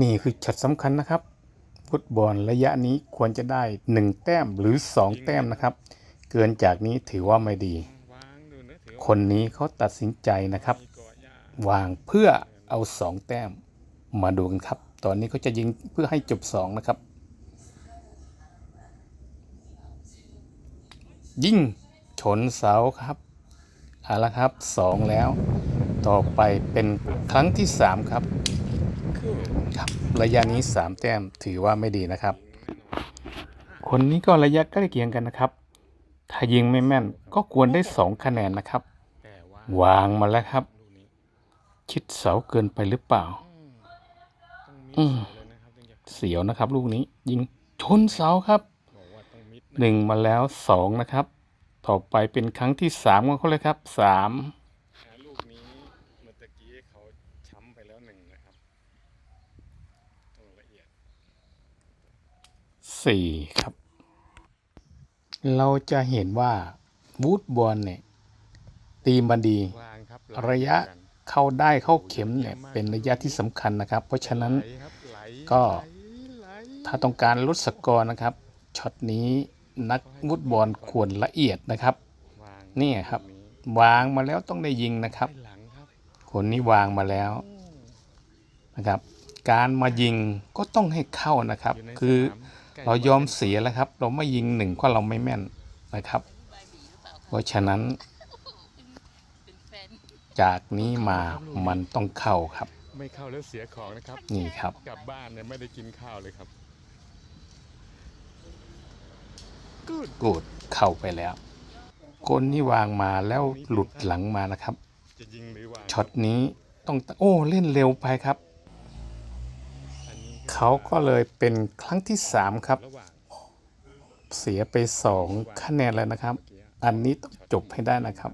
นี่คือช็อตสำคัญนะครับ ฟุตบอลระยะนี้ควรจะได้ 1 แต้มหรือ 2 แต้มนะครับ เกินจากนี้ถือว่าไม่ดี คนนี้เขาตัดสินใจนะครับ วางเพื่อเอา 2 แต้มมาดูกันครับ ตอนนี้เขาจะยิงเพื่อให้จบ 2 นะครับ ยิงชนเสาครับเอาละครับ 2 แล้ว ต่อไปเป็นครั้งที่ 3 ครับครับ ระยะนี้ 3 แต้มถือว่าไม่ดีนะครับ คนนี้ก็ระยะใกล้เคียงกันนะครับ ถ้ายิงไม่แม่นก็ควรได้ 2 คะแนนนะครับ วางมาแล้วครับ ชิดเสาเกินไปหรือเปล่า อืมเสียวนะครับ ลูกนี้ยิงชนเสาครับหนึ่งมาแล้วสองนะครับ ต่อไปเป็นครั้งที่สามของเขาเลยครับสาม 4 ครับ เราจะเห็นว่าวูดบอลเนี่ยตีมบันดี ระยะเข้าได้เข้าเข็มเนี่ยเป็นระยะที่สำคัญนะครับ เพราะฉะนั้นก็ถ้าต้องการลดสกอร์นะครับช็อตนี้นักวูดบอลควรละเอียดนะครับนี่ครับ วางมาแล้วต้องได้ยิงนะครับคนนี้วางมาแล้วนะครับ การมายิงก็ต้องให้เข้านะครับ คือ เรายอมเสียแล้วครับ เราไม่ยิงหนึ่งเพราะเราไม่แม่นนะครับ เพราะฉะนั้นเป็นแฟนจากนี้มามันต้องเข้าครับ ไม่เข้าแล้วเสียของนะครับ นี่ครับ กลับบ้านเนี่ยไม่ได้กินข้าวเลยครับกูดเข้าไปแล้ว คนที่วางมาแล้วหลุดหลังมานะครับ จะยิงหรือวางช็อตนี้ต้อง โอ้ เล่นเร็วไปครับอันนี้ เขาก็เลยเป็นครั้งที่สามครับระหว่างเสียไปสองคะแนนแล้วนะครับ อันนี้ต้องจบให้ได้นะครับ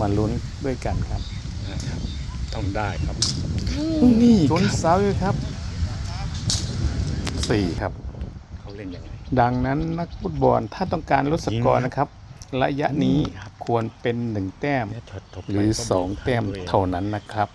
มาลุ้นด้วยกันครับนะครับต้องได้ครับ นี่ชนเสาอยู่ครับสี่ครับ เขาเล่นยังไง ดังนั้นนักฟุตบอลถ้าต้องการลดสกอร์นะครับ ระยะนี้ครับควรเป็นหนึ่งแต้มเนี่ยช็อตตบไปหรือก็สองบีบแต้มตัวองเท่านั้นนะครับ